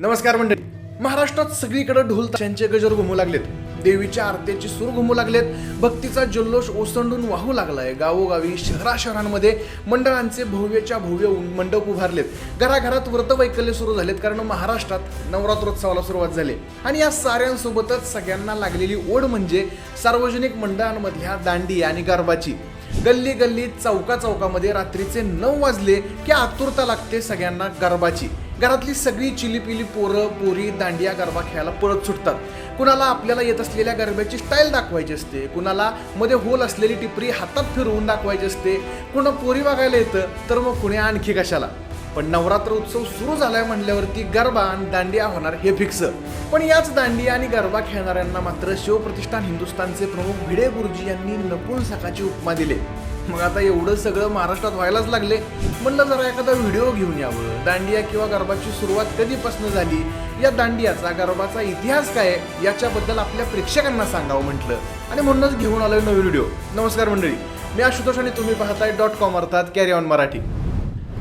नमस्कार मंडळी. महाराष्ट्रात सगळीकडे ढोल त्यांचे गजर घुमू लागलेत. देवीच्या आरत्याची सूर घुमू लागलेत. भक्तीचा जल्लोष ओसंडून वाहू लागलाय. गावोगावी शहरा शहरांमध्ये मंडळांचे भव्यच्या भव्य मंडप उभारलेत. घराघरात व्रतवैकल्य सुरू झालेत कारण महाराष्ट्रात नवरात्रोत्सवाला सुरुवात झाली. आणि या साऱ्यांसोबतच सगळ्यांना लागलेली ओढ म्हणजे सार्वजनिक मंडळांमधल्या दांडी आणि गरबाची. गल्ली गल्ली चौका चौकामध्ये रात्रीचे नऊ वाजले की आतुरता लागते सगळ्यांना गरबाची. घरातली सगळी चिलीपिली पोरं पोरी दांडिया गरबा खेळायला पळत सुटतात. कुणाला आपल्याला येत असलेल्या गरब्याची स्टाईल दाखवायची असते. कुणाला मध्ये होल असलेली टिपरी हातात फिरवून दाखवायची असते. कुणा पोरी बघायला येतं तर मग कुणी आणखी कशाला? पण नवरात्र उत्सव सुरू झालाय म्हणल्यावरती गरबा आणि दांडिया होणार हे फिक्स पण याच दांडिया आणि गरबा खेळणाऱ्यांना मात्र शिवप्रतिष्ठान हिंदुस्थानचे प्रमुख भिडे गुरुजी यांनी नपुंसकाची उपमा दिले. मग आता एवढं सगळं महाराष्ट्रात व्हायलाच लागले. म्हणलं जरा एखादा व्हिडिओ घेऊन यावं. दांडिया किंवा गरबाची सुरुवात कधीपासून झाली? या दांडियाचा गरबाचा इतिहास काय आहे, याच्याबद्दल आपल्या प्रेक्षकांना सांगावं म्हटलं. आणि म्हणूनच घेऊन आलोय नवीन व्हिडिओ नमस्कार मंडळी. मी आशुतोष आणि तुम्ही पाहताय डॉट कॉम अर्थात कॅरी ऑन मराठी.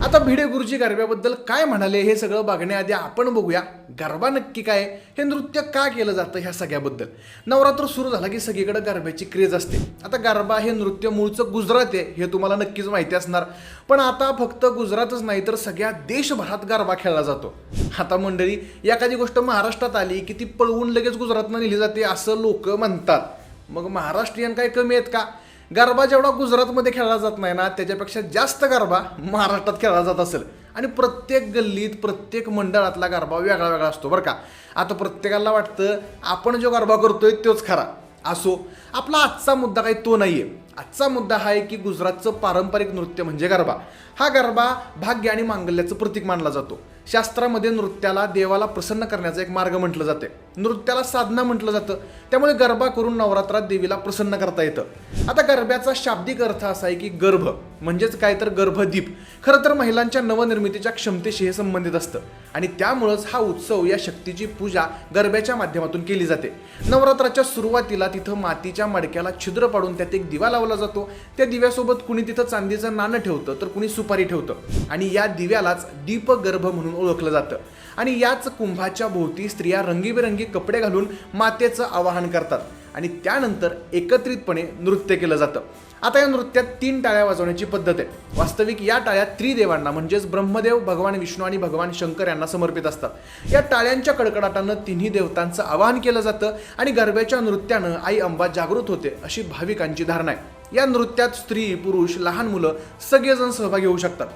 आता भिडे गुरुजी गरब्याबद्दल काय म्हणाले हे सगळं बघण्याआधी आपण बघूया. गरबा नक्की काय? हे नृत्य का केलं जातं ह्या सगळ्याबद्दल? नवरात्र सुरू झाला की सगळीकडे गरब्याची क्रेज असते. आता गरबा हे नृत्य मूळचं गुजरात आहे हे तुम्हाला नक्कीच माहिती असणार. पण आता फक्त गुजरातच नाही तर सगळ्या देशभरात गरबा खेळला जातो. आता मंडळी एखादी गोष्ट महाराष्ट्रात आली की ती पळवून लगेच गुजरातनं नेली जाते असं लोक म्हणतात. मग महाराष्ट्रीयन काय कमी आहेत का? गरबा जेवढा गुजरातमध्ये खेळला जात नाही ना त्याच्यापेक्षा जास्त गरबा महाराष्ट्रात खेळला जात असेल. आणि प्रत्येक गल्लीत प्रत्येक मंडळातला गरबा वेगळा वेगळा असतो बरं का. आता प्रत्येकाला वाटतं आपण जो गरबा करतोय तोच खरा. असो. आपला आजचा मुद्दा काही तो नाही आहे आजचा मुद्दा हा आहे की गुजरातचं पारंपरिक नृत्य म्हणजे गरबा. हा गरबा भाग्य आणि मांगल्याचं प्रतीक मानला जातो. शास्त्रामध्ये नृत्याला देवाला प्रसन्न करण्याचा एक मार्ग म्हटलं जाते. नृत्याला साधना म्हटलं जातं. त्यामुळे गरबा करून नवरात्रात देवीला प्रसन्न करता येतं. आता गरब्याचा शाब्दिक अर्थ असा आहे की गर्भ म्हणजेच काय तर गर्भदीप. खरं तर महिलांच्या नवनिर्मितीच्या क्षमतेशी हे संबंधित असतं. आणि त्यामुळंच हा उत्सव या शक्तीची पूजा गरब्याच्या माध्यमातून केली जाते. नवरात्राच्या सुरुवातीला तिथं मातीच्या मडक्याला छिद्र पाडून त्यात एक दिवा लावला जातो. त्या दिव्यासोबत कुणी तिथं चांदीचं नाणं ठेवतं तर कुणी सुपारी ठेवतं. आणि या दिव्यालाच दीपगर्भ म्हणून ओळखलं जातं. आणि याच कुंभाच्या भोवती स्त्रिया रंगीबेरंगी कपडे घालून मातेचं आवाहन करतात. आणि त्यानंतर एकत्रितपणे नृत्य केलं जातं. आता या नृत्यात तीन टाळ्या वाजवण्याची पद्धत आहे. वास्तविक या टाळ्या त्रिदेवांना म्हणजेच ब्रह्मदेव भगवान विष्णू आणि भगवान शंकर यांना समर्पित असतात. या टाळ्यांच्या कडकडाटानं तिन्ही देवतांचं आवाहन केलं जातं. आणि गरब्याच्या नृत्यानं आई अंबा जागृत होते अशी भाविकांची धारणा आहे. या नृत्यात स्त्री पुरुष लहान मुलं सगळेजण सहभागी होऊ शकतात.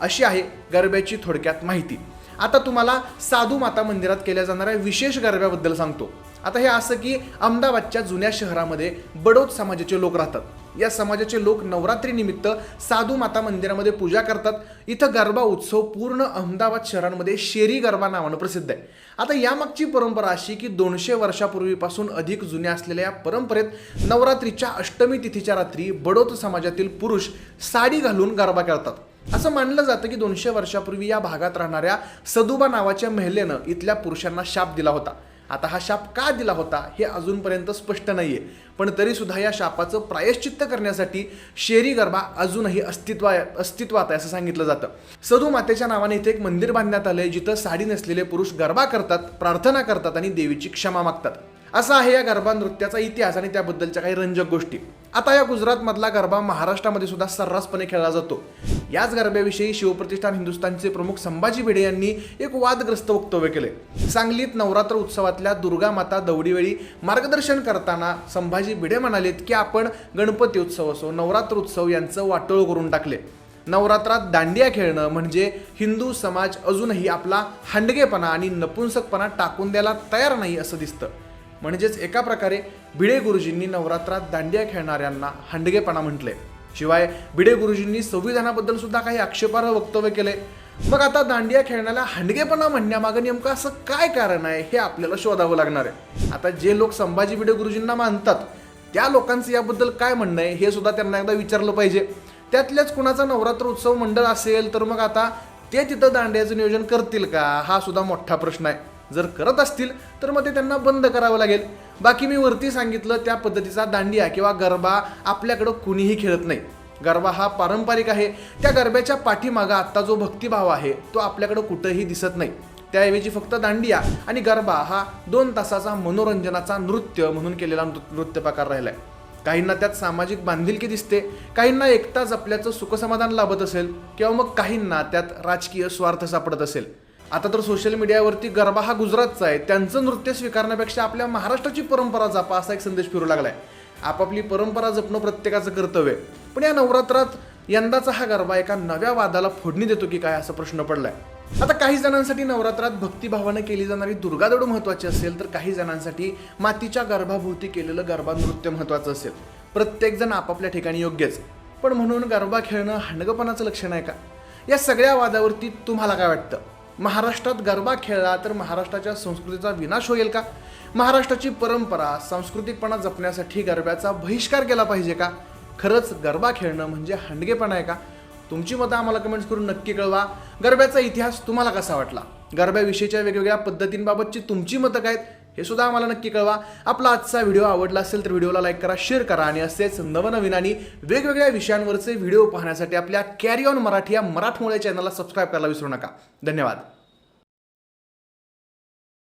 अशी आहे गरब्याची थोडक्यात माहिती. आता तुम्हाला साधू माता मंदिरात केल्या जाणाऱ्या विशेष गरब्याबद्दल सांगतो. आता हे असं की अहमदाबादच्या जुन्या शहरामध्ये बडोद समाजाचे लोक राहतात. या समाजाचे लोक नवरात्रीनिमित्त साधू माता मंदिरामध्ये पूजा करतात. इथं गरबा उत्सव पूर्ण अहमदाबाद शहरांमध्ये शेरी गरबा नावानं प्रसिद्ध आहे. आता यामागची परंपरा अशी की दोनशे वर्षापूर्वीपासून अधिक जुन्या असलेल्या या परंपरेत नवरात्रीच्या अष्टमी तिथीच्या रात्री बडोद समाजातील पुरुष साडी घालून गरबा खेळतात. असं मानलं जातं की दोनशे वर्षापूर्वी या भागात राहणाऱ्या सदुबा नावाच्या महिलेनं इथल्या पुरुषांना शाप दिला होता. आता हा शाप का दिला होता हे अजूनपर्यंत स्पष्ट नाही आहे पण तरीसुद्धा या शापाचं प्रायश्चित्त करण्यासाठी शेरी गरबा अजूनही अस्तित्वा अस्तित्वात आहे असं सांगितलं जातं. सदू मातेच्या नावाने इथे एक मंदिर बांधण्यात आलं आहे जिथं साडी नसलेले पुरुष गरबा करतात प्रार्थना करतात आणि देवीची क्षमा मागतात. असा आहे या गरबा नृत्याचा इतिहास आणि त्याबद्दलच्या काही रंजक गोष्टी. आता या गुजरातमधला गरबा महाराष्ट्रामध्ये सुद्धा सर्रासपणे खेळला जातो. याच गरब्याविषयी शिवप्रतिष्ठान हिंदुस्थानचे प्रमुख संभाजी भिडे यांनी एक वादग्रस्त वक्तव्य केले. सांगलीत नवरात्र उत्सवातल्या दुर्गा माता दौडीवेळी मार्गदर्शन करताना संभाजी भिडे म्हणालेत की आपण गणपती उत्सव असो नवरात्र उत्सव यांचं वाटोळ करून टाकले. नवरात्रात दांडिया खेळणं म्हणजे हिंदू समाज अजूनही आपला हांडगेपणा आणि नपुंसकपणा टाकून द्यायला तयार नाही असं दिसतं. म्हणजेच एका प्रकारे भिडे गुरुजींनी नवरात्रात दांडिया खेळणाऱ्यांना हांडगेपणा म्हटले. शिवाय भिडे गुरुजींनी संविधानाबद्दल सुद्धा काही आक्षेपार्ह वक्तव्य केले. मग आता दांडिया खेळण्याला हांडगेपणा म्हणण्यामागं नेमकं असं काय कारण आहे हे आपल्याला शोधावं लागणार आहे. आता जे लोक संभाजी भिडे गुरुजींना मानतात त्या लोकांचं याबद्दल काय म्हणणं आहे हे सुद्धा त्यांना एकदा विचारलं पाहिजे. त्यातल्याच कुणाचा नवरात्र उत्सव मंडळ असेल तर मग आता ते तिथं दांड्याचं नियोजन करतील का? हा सुद्धा मोठा प्रश्न आहे. जर करत असतील तर मग ते त्यांना बंद करावं लागेल. बाकी मी वरती सांगितलं त्या पद्धतीचा दांडिया किंवा गरबा आपल्याकडं कुणीही खेळत नाही. गरबा हा पारंपरिक आहे. त्या गरब्याच्या पाठीमागं आत्ता जो भक्तिभाव आहे तो आपल्याकडं कुठंही दिसत नाही. त्याऐवजी फक्त दांडिया आणि गरबा हा दोन तासाचा मनोरंजनाचा नृत्य म्हणून केलेला नृ- नृत्य प्रकार राहिला आहे काहींना त्यात सामाजिक बांधिलकी दिसते काहींना एकटा जपल्याचं सुखसमाधान लाभत असेल किंवा मग काहींना त्यात राजकीय स्वार्थ सापडत असेल. आता तर सोशल मीडियावरती गरबा हा गुजरातचा आहे. त्यांचं नृत्य स्वीकारण्यापेक्षा आपल्या महाराष्ट्राची परंपरा जपा असा एक संदेश फिरू लागलाय. आपापली परंपरा जपणं प्रत्येकाचं कर्तव्य पण या नवरात्रात यंदाचा हा गरबा एका नव्या वादाला फोडणी देतो की काय असा प्रश्न पडलाय. आता काही जणांसाठी नवरात्रात भक्तिभावानं केली जाणारी दुर्गादडू महत्वाची असेल तर काही जणांसाठी मातीच्या गर्भाभोवती केलेलं गरबा नृत्य महत्वाचं असेल. प्रत्येक जण आपापल्या ठिकाणी योग्यच पण म्हणून गरबा खेळणं हंडगपणाचं लक्षण आहे का? या सगळ्या वादावरती तुम्हाला काय वाटतं? महाराष्ट्रात गरबा खेळला तर महाराष्ट्राच्या संस्कृतीचा विनाश होईल का? महाराष्ट्राची परंपरा सांस्कृतिकपणा जपण्यासाठी गरब्याचा बहिष्कार केला पाहिजे का? खरंच गरबा खेळणं म्हणजे हंडगेपणा आहे का? तुमची मतं आम्हाला कमेंट्स करून नक्की कळवा. गरब्याचा इतिहास तुम्हाला कसा वाटला? गरब्याविषयीच्या वेगवेगळ्या पद्धतींबाबतची तुमची मतं काय आहेत? हे सुद्धा आम्हाला नक्की कळवा. आपला आजचा व्हिडिओ आवडला असेल तर व्हिडिओला लाईक करा शेअर करा आणि असेच नवनवीन आणि वेगवेगळ्या विषयांवरचे व्हिडिओ पाहण्यासाठी आपल्या कॅरी ऑन मराठी या मराठमोळ्या चॅनलला सबस्क्राईब करायला विसरू नका. धन्यवाद.